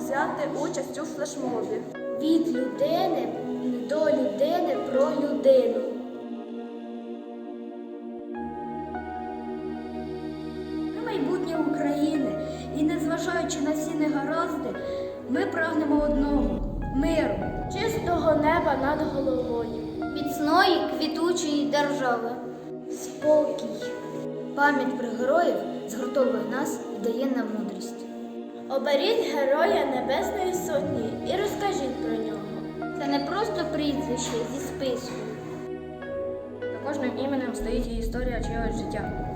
взяти участь у флешмобі. Від людини до людини про людину. Ми майбутнє України, і незважаючи на всі негаразди, ми прагнемо одного миру, чистого неба над головою, міцної квітучої держави, спокій. Пам'ять про героїв згуртовує нас дає нам мудрість. Оберіть Героя Небесної Сотні і розкажіть про нього. Це не просто прізвище зі списку. За кожним іменем стоїть історія чогось життя.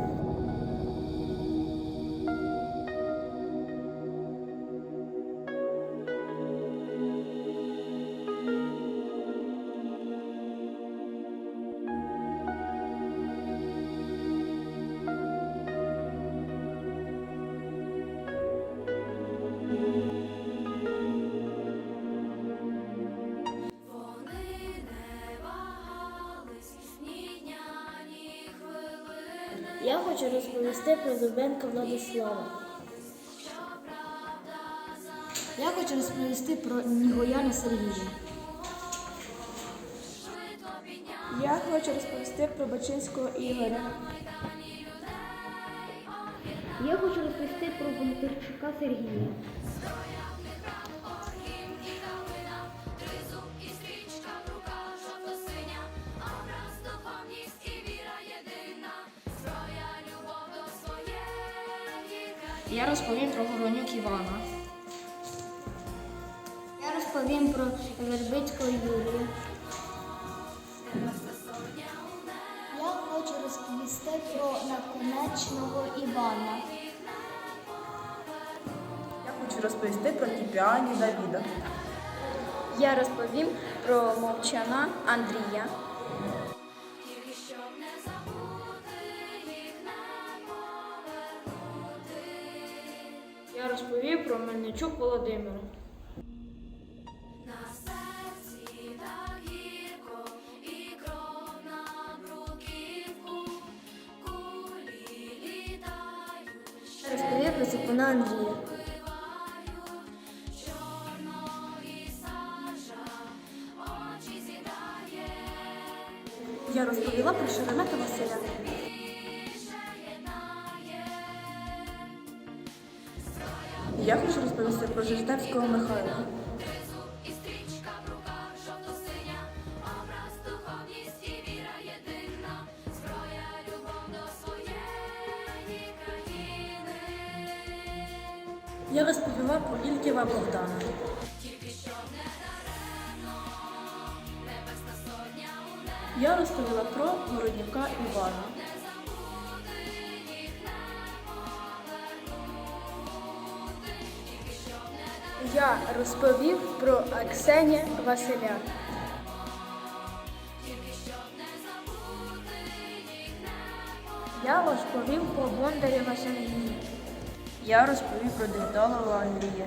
Я хочу розповісти про Зубенка Владислава. Я хочу розповісти про Нігояна Сергія. Я хочу розповісти про Бачинського Ігоря. Я хочу розповісти про Бондарчука Сергія. Я розповім про Горонюк Івана. Я розповім про Вербицького Юрія. Я хочу розповісти про наконечного Івана. Я хочу розповісти про Тіпіані Давіда. Я розповім про мовчана Андрія. Розповів про Мельничук Володимира. Розповів про Ципуна Андрія. Я розповіла про Шеремета Василя. Я хочу розповісти про Жиртевського Михайла. Я розповіла про Ільківа Богдана. Я розповіла про Городнюка Івана. Я розповів про Аксенія Василя. Я розповів про Бондарєва Сергія. Я розповів про Дегталова Андрія.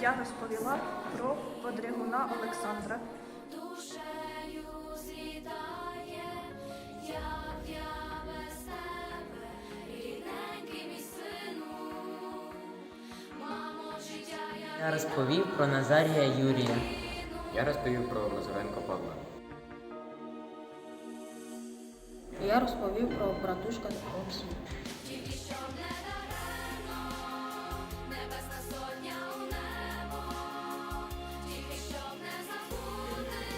Я розповіла про Подригуна Олександра. Я розповів про Назарія Юрія. Я розповів про Лазаренко Павла. Я розповів про братушка Оксі.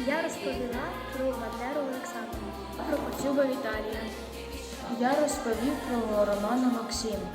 Я розповіла про Валеру Олександру. Про Коцюба Віталія. Я розповів про Романа Максима.